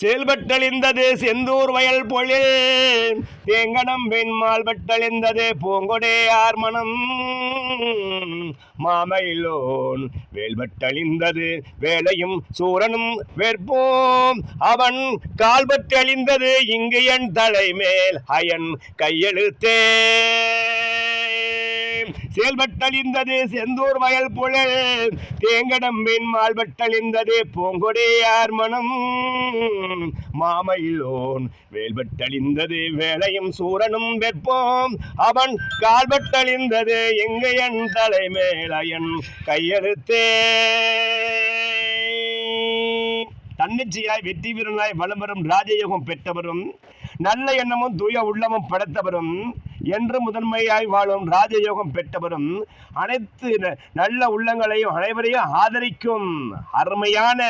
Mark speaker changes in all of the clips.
Speaker 1: செயல்பட்டழிந்தது செந்தூர் வயல் பொழில். தேங்கடம் வெண்மால் பட்டழிந்தது பூங்கொடையார் மனம் மாமையிலோன் வேல்பட்டழிந்தது வேலையும் சூரனும் வேற்போம். அவன் கால்பட்டழிந்தது இங்கு என் தலைமேல் அயன் கையெழுத்தே. செயல்பட்டழிந்தது செந்தூர் வயல் புழல் தேங்கடம் வெண்மால் பட்டழிந்தது பூங்கொடையார் மனம். மாமயிலோன் வேல்பட்டழிந்தது வேலையும் சூரனும் வெப்போம். அவன் கால்பட்டழிந்தது எங்கையன் தலைமேலையன் கையெழுத்தே. தன்னிச்சையாய் வெற்றி வீரனாய் வளம் வரும் ராஜயோகம் பெற்றவரும். நல்ல எண்ணமும் தூய உள்ளமும் படைத்தவரும். என்று முதன்மையாய் வாழும் ராஜயோகம் பெற்றவரும் அனைத்து ந- நல்ல உள்ளங்களையும் அனைவரையும் ஆதரிக்கும் அருமையான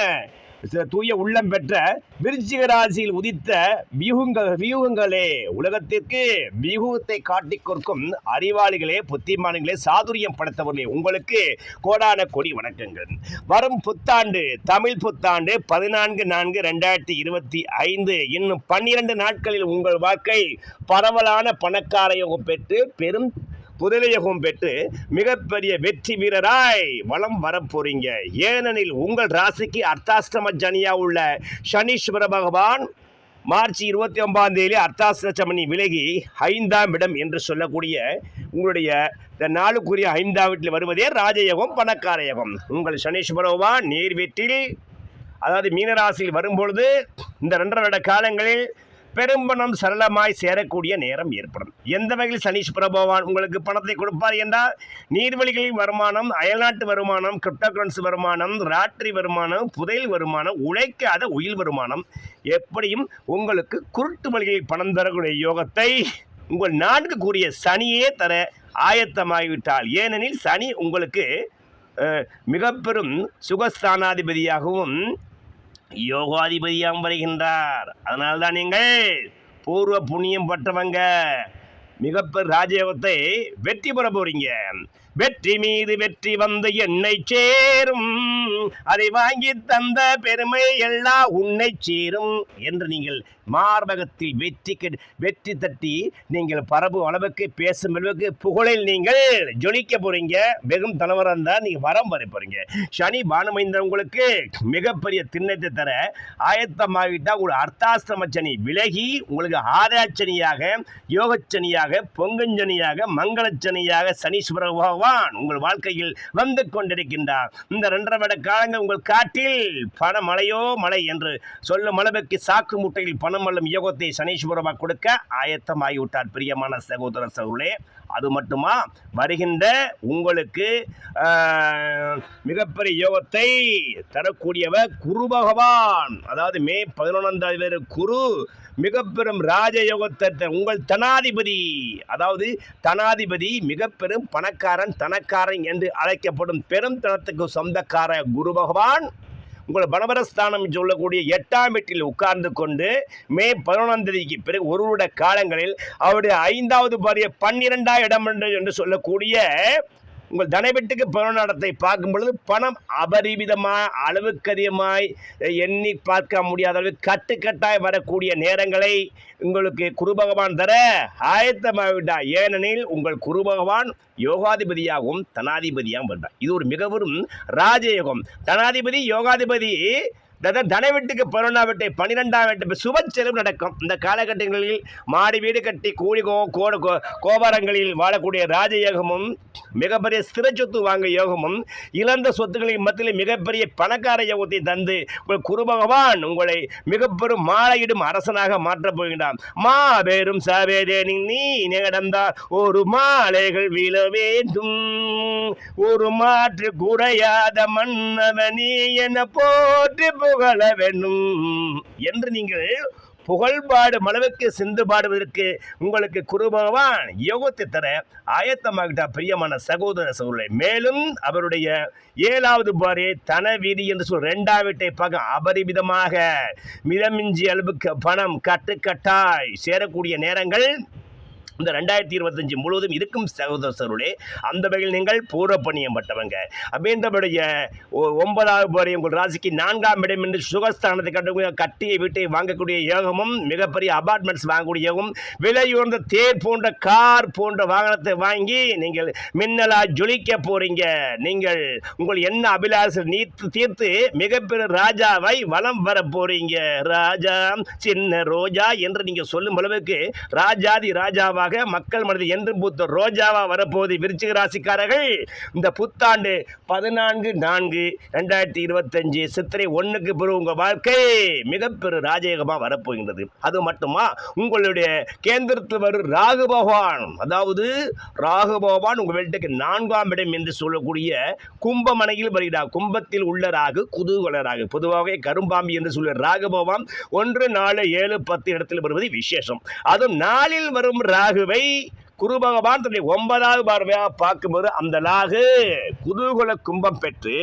Speaker 1: தூய உள்ளம் பெற்ற விருச்சிக ராசியில் உதித்த வியூகங்கள் வியூகங்களே உலகத்திற்கு வியூகத்தை காட்டிக் கொடுக்கும் அறிவாளிகளே புத்திமானிகளே சாதுரியம் படைத்தவர்களே உங்களுக்கு கோடான கொடி வணக்கங்கள். வரும் புத்தாண்டு தமிழ் புத்தாண்டு பதினான்கு நான்கு ரெண்டாயிரத்தி இருபத்தி ஐந்து. இன்னும் பன்னிரண்டு நாட்களில் உங்கள் வாழ்க்கை பரவலான பணக்கார யோகம் பெற்று பெரும் புதலியகம் பெற்று மிகப்பெரிய வெற்றி வீரராய் வளம் வரப்போறீங்க ஏனெனில் உங்கள் ராசிக்கு அர்த்தாஷ்டம ஜனியா உள்ள சனீஸ்வர பகவான் மார்ச் இருபத்தி ஒன்பதாம் தேதி அர்த்தாஷ்டமணி விலகி ஐந்தாம் இடம் என்று சொல்லக்கூடிய உங்களுடைய இந்த நாளுக்குரிய ஐந்தாம் வீட்டில் வருவதே ராஜயோகம் பணக்கார யோகம். உங்கள் சனீஸ்வர பகவான் நீர் வீட்டில் அதாவது மீனராசியில் வரும்பொழுது இந்த ரெண்டரை வருட காலங்களில் பெரும்பணம் சரளமாய் சேரக்கூடிய நேரம் ஏற்படும். எந்த வகையில் சனீஷ் பிரபவான் உங்களுக்கு பணத்தை கொடுப்பார் என்றால் நீர்வழிகளின் வருமானம் அயல்நாட்டு வருமானம் கிரிப்டோகரன்சி வருமானம் ராட்ரி வருமானம் புதையல் வருமானம் உழைக்காத உயில் வருமானம் எப்படியும் உங்களுக்கு குருட்டு வழிகளில் பணம் தரக்கூடிய யோகத்தை உங்கள் நான்கு கூறிய சனியே தர ஆயத்தமாகிவிட்டால். ஏனெனில் சனி உங்களுக்கு மிக பெரும் சுகஸ்தானாதிபதியாகவும் யோகாதிபதியாகவும் வருகின்றார். அதனால்தான் நீங்கள் பூர்வ புண்ணியம் பெற்றவங்க மிகப்பெரிய ராஜயோகத்தை வெற்றி பெற போறீங்க. வெற்றி மீது வெற்றி வந்து என்னை சேரும். அதை வாங்கி தந்த பெருமை எல்லாம் உன்னை சேரும் என்று நீங்கள் மார்பகத்தில் வெற்றி வெற்றி தட்டி நீங்கள் பரப்பு அளவுக்கு பேசும் அளவுக்கு புகழில் நீங்கள் ஜொலிக்க போறீங்க. வெகும் தலைவராக இருந்தால் நீங்கள் வரம் வர போறீங்க. சனி பானுமைந்த உங்களுக்கு மிகப்பெரிய திண்ணத்தை தர ஆயத்தமாகிட்டா உங்கள் அர்த்தாசிரம சனி விலகி உங்களுக்கு ஆராய்ச்சனியாக யோகச்சனியாக பொங்கஞ்சனியாக மங்களச்சனியாக சனீஸ்வர பகவான் உங்கள் வாழ்க்கையில் வந்து கொண்டிருக்கின்றார். இந்த ரெண்டரை மட காலங்கள் உங்கள் காட்டில் பணமழையோ மழை என்று சொல்லும் அளவுக்கு சாக்கு முட்டையில் பணம் அல்லும் யோகத்தை சனீஸ்வரமாக கொடுக்க ஆயத்தமாகிவிட்டார் பிரியமான சகோதர சகோதரே அது மட்டுமா? வருகின்ற உங்களுக்கு மிகப்பெரிய யோகத்தை தரக்கூடியவர் குரு பகவான். அதாவது மே பதினொன்றாம் தேதி குரு மிக பெரும் ராஜயோகத்தை த- உங்கள் தனாதிபதி. அதாவது தனாதிபதி மிகப்பெரும் பணக்காரன் தனக்காரன் என்று அழைக்கப்படும் பெரும் தனத்துக்கு சொந்தக்கார குரு பகவான் உங்கள் பணபரஸ்தானம் சொல்லக்கூடிய எட்டாம் வீட்டில் உட்கார்ந்து கொண்டு மே பதினொன்றாம் தேதிக்கு பிறகு ஒரு வருட காலங்களில் அவருடைய ஐந்தாவது பாரிய பன்னிரெண்டாம் இடம் என்று என்று சொல்லக்கூடிய உங்கள் தனவெட்டுக்கு பணநடத்தை பார்க்கும் பொழுது பணம் அபரிமிதமாக அளவுக்கு அதிகமாய் எண்ணி பார்க்க முடியாத அளவு கட்டுக்கட்டாய் வரக்கூடிய நேரங்களை உங்களுக்கு குரு பகவான் தர ஆயத்தமாகிவிட்டார். ஏனெனில் உங்கள் குரு பகவான் யோகாதிபதியாகவும் தனாதிபதியாகவும் வருகிறார். இது ஒரு மிகவும் ராஜயோகம். தனாதிபதி யோகாதிபதி தனவெட்டுக்கு பதினொன்றாம் வீட்டை பன்னிரெண்டாம் வீட்டு சுப செலவு நடக்கும். இந்த காலகட்டங்களில் மாடி வீடு கட்டி கூலி கோ கோடு கோ கோபுரங்களில் வாழக்கூடிய ராஜயோகமும் மிகப்பெரிய ஸ்திர சொத்து வாங்க யோகமும் இழந்த சொத்துக்களின் மத்தியில் மிகப்பெரிய பணக்கார யோகத்தை தந்து உங்கள் குருபகவான் உங்களை மிகப்பெரும் மாலையிடும் அரசனாக மாற்றப் போகின்றான் மாபெரும் சவேதேனி நீ நடந்தால் ஒரு மாலைகள் விழ வேண்டும். ஒரு மாற்று குறையாத மன்னவனே என போற்றி புகழ வேண்டும் என்று நீங்கள் புகழ்பாடும் அளவுக்கு சிந்து பாடுவதற்கு உங்களுக்கு குருபகவான் யோகத்தை தர ஆயத்தமாகிட்ட பிரியமான சகோதர சகோதரரை மேலும் அவருடைய ஏழாவது பாரே தன வீதி என்று சொல் ரெண்டாம் வீட்டை அபரிமிதமாக மிதமிஞ்சி அளவுக்கு பணம் கட்டுக்கட்டாய் சேரக்கூடிய நேரங்கள் இந்த ரெண்டாயிரத்தி இருபத்தஞ்சு முழுவதும் இருக்கும் சகோதரர்களே அந்த வகையில் நீங்கள் பூர்வப்பணியப்பட்டவங்க அப்படின்றபடிய ஒ- ஒன்பதாவது வரையும் உங்கள் ராசிக்கு நான்காம் இடம் என்று சுகஸ்தானத்தை கட்டக்கூடிய கட்டிய வீட்டை வாங்கக்கூடிய யோகமும் மிகப்பெரிய அபார்ட்மெண்ட்ஸ் வாங்கக்கூடிய யோகம் விலையுயர்ந்த தேர் போன்ற கார் போன்ற வாகனத்தை வாங்கி நீங்கள் மின்னலா ஜொலிக்க போறீங்க. நீங்கள் உங்கள் என்ன அபிலாசம் நீத்து தீர்த்து மிகப்பெரிய ராஜாவை வலம் வர போறீங்க. ராஜா சின்ன ரோஜா என்று நீங்கள் சொல்லும் அளவுக்கு ராஜாதி ராஜாவாக மக்கள் மனதில் என்றும் பூத்த ரோஜாவா வரப்போகுது விருச்சிக ராசிக்காரர்கள். இந்த புத்தாண்டு பதினான்கு நான்கு ரெண்டாயிரத்தி இருபத்தஞ்சு சித்திரை ஒன்றுக்கு பிறகு உங்கள் வாழ்க்கை மிகப்பெரு ராஜயோகமாக வரப்போகின்றது. அது மட்டுமா? உங்களுடைய கேந்திரத்தில் வரும் ராகு பகவான். அதாவது ராகு பகவான் உங்கள் வீட்டுக்கு நான்காம் இடம் என்று சொல்லக்கூடிய கும்பமனையில் வருகிறார். கும்பத்தில் உள்ள ராகு குதூகல ராகு. பொதுவாக கரும்பாம்பி என்று சொல்லுவார் ராகு பகவான் ஒன்று நாலு ஏழு பத்து இடத்தில் வருவது விசேஷம். அதுவும் நாளில் வரும் ராகுவை குரு பகவான் தன்னை ஒன்பதாவது பார்வையாக பார்க்கும்போது அந்த லாகு குதூகுல கும்பம் பெற்று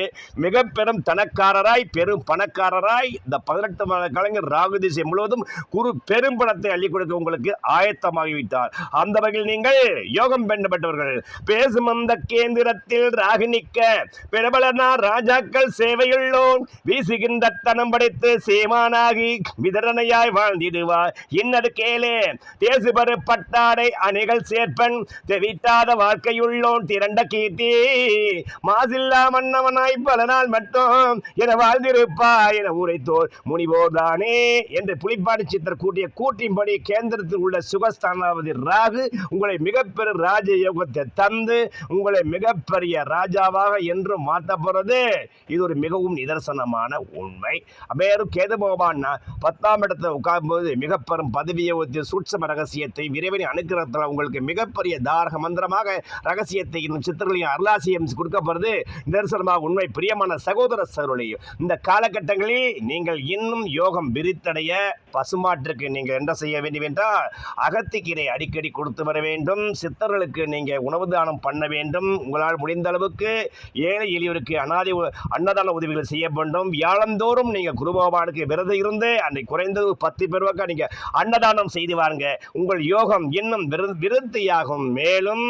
Speaker 1: மிக பெரும் தனக்காரராய் பெரும் பணக்காரராய் இந்த பதினெட்டு மாத கலைஞர் ராகு திசை முழுவதும் குரு பெரும் பணத்தை அள்ளி கொடுக்க உங்களுக்கு ஆயத்தமாகிவிட்டார். அந்த வகையில் நீங்கள் யோகம் பெண்ணப்பட்டவர்கள் பேசும் அந்த கேந்திரத்தில் ராகு நிற்க பிரபலனா ராஜாக்கள் சேவையுள்ளோம் வீசுகின்ற தனம் படைத்து சேமானாகி விதரணையாய் வாழ்ந்திடுவார். இன்னது கேளே தேசுபரு பட்டாடை அணிகள் சே ஏற்பன் தெவிட்டாத வாழ்க்கையுள்ளோன் திரண்ட கீர்த்தி. மாசில்லா மன்னவனாய் பல நாள் மட்டும் என வாழ்ந்திருப்பா என உரைத்தோர் முனிவோர்தானே என்று புலிப்பாடி சித்தர் கூட்டிய கூட்டின்படி கேந்திரத்தில் உள்ள சுகஸ்தானாவது ராகு உங்களை மிகப்பெரிய ராஜயோகத்தை தந்து உங்களை மிகப்பெரிய ராஜாவாக என்றும் மாற்ற போறது இது ஒரு மிகவும் நிதர்சனமான உண்மை. மேலும் கேது பகவான் பத்தாம் இடத்துல உட்காரும்போது மிக பெரும் பதவி சூட்சம ரகசியத்தை விரைவில் அனுக்கிரகத்தில் உங்களுக்கு மிக மிகப்பெரிய தாரக மந்திரமாக ரகசியத்தை இன்னும் சித்தர்களையும் அருளாசியம் கொடுக்கப்படுறது நிதர்சனமாக உண்மை பிரியமான சகோதர சகோதரையும் இந்த காலகட்டங்களில் நீங்கள் இன்னும் யோகம் விரித்தடைய பசுமாற்றுக்கு நீங்கள் என்ன செய்ய வேண்டும் என்றால் அகத்திக்கீரை அடிக்கடி கொடுத்து வர வேண்டும். சித்தர்களுக்கு நீங்கள் உணவு தானம் பண்ண வேண்டும். உங்களால் முடிந்த அளவுக்கு ஏழை எளியவருக்கு அனாதை அன்னதான உதவிகள் செய்ய வேண்டும். வியாழந்தோறும் நீங்கள் குருபகவானுக்கு விரதம் இருந்து அன்றைக்கு குறைந்தது பத்து பேருவாக்கா நீங்கள் அன்னதானம் செய்து வாருங்க. உங்கள் யோகம் இன்னும் விரு- உதவியாகும் மேலும்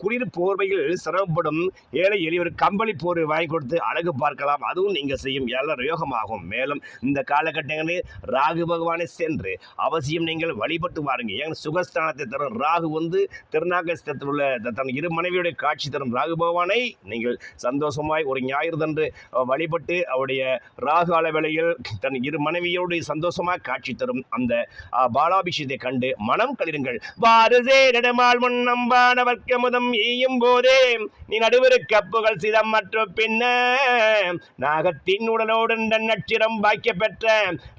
Speaker 1: குளிர் போர்வையில் சிரமப்படும் ஏழை எளியவர் கம்பளி போர்வை வாங்கி கொடுத்து அழகு பார்க்கலாம். அதுவும் நீங்கள் செய்யும் எல்லாம் யோகமாகும். மேலும் இந்த காலகட்டங்களில் ராகு பகவானை சென்று அவசியம் நீங்கள் வழிபட்டு வாருங்க ஏன்? சுகஸ்தானத்தை தரும் ராகு வந்து திருநாகஸ்தத்தில் உள்ள தன் இரு மனைவியுடைய காட்சி தரும் ராகு பகவானை நீங்கள் சந்தோஷமாய் ஒரு ஞாயிறு தன்று வழிபட்டு அவருடைய ராகு அளவேளையில் தன் இரு மனைவியோடு சந்தோஷமாக காட்சி தரும் அந்த பாலாபிஷேகத்தை கண்டு மனம் கழிருங்கள் பாரசே நடமால் முன்னம்பானவர்க்கு முதம் ஈயும் போதே. நீ நடுவருக்கு அப்புகள் சிதம் மற்றும் பின்ன. நாகத்தின் உடலோடு நட்சிரம் பாக்கிய பெற்ற.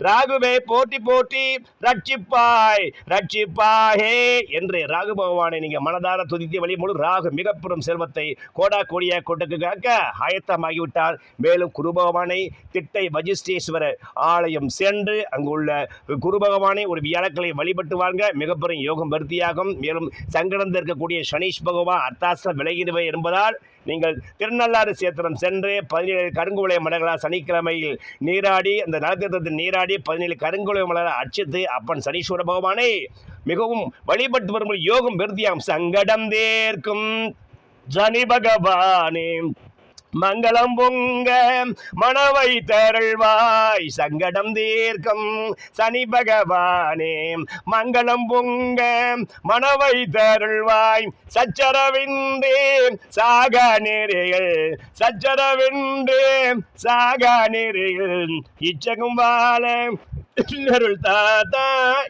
Speaker 1: ராகுவே போட்டி போட்டி ரட்சிப்பாய் ரட்சிப்பாயே என்று ராகு பகவானை நீங்க மனதார துதித்து வழி முழு ராகு மிகப்பெரும் செல்வத்தை கோடா கோடியா கொட்டுக்கு காக்க ஆயத்தமாகிவிட்டார். மேலும் குரு பகவானை திட்டை வஜிஷ்டேஸ்வரர் ஆலயம் சென்று அங்குள்ள குரு பகவானை ஒரு வியாழக்கிழமை வழிபட்டு வாங்க மிகப்பெரும் யோகம் வருத்தியாகும் மேலும் சங்கடம் இருக்கக்கூடிய சனீஷ் பகவான் அர்த்தாசனம் விலகிடுவை என்பதால் நீங்கள் திருநள்ளாறு சேத்திரம் சென்று பதினேழு கருங்குவளை மலர்களால் சனிக்கிழமையில் நீராடி அந்த நலத்திட்டத்தில் நீராடி பதினேழு கருங்குலை மலரை அர்ச்சித்து அப்பன் சனீஸ்வர பகவானை மிகவும் வழிபட்டு வரும்போது யோகம் விருத்தியாகும் சங்கடம் தேர்க்கும் சனி பகவானே. மங்களம் பொங்க மனவை தருள்வாய். சங்கடம் தீர்க்கம் சனி பகவானே மங்களம் பொங்க மனவை தருள்வாய். சச்சரவின்றே சாக நெறிகள் சச்சரவின்றே சாக நெறிகள் இச்சகும் வாழ அருள் தாத்தா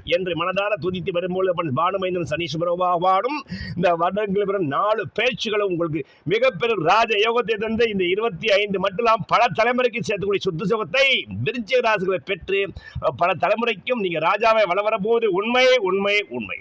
Speaker 1: என்று மனதார துதித்து வரும்போது அவன் பானுமைந்தன் சனீஸ்வரபாடும் இந்த வருடங்கள் வரும் நாலு பேச்சுகளும் உங்களுக்கு மிகப்பெரும் ராஜ யோகத்தை தந்து இந்த இருபத்தி ஐந்து மட்டும் பல தலைமுறைக்கு சேர்த்துக்கூடிய சுத்த சுகத்தை விருச்சிக ராசிகளை பெற்று பல தலைமுறைக்கும் நீங்கள் ராஜாவை வள போது உண்மை உண்மை உண்மை.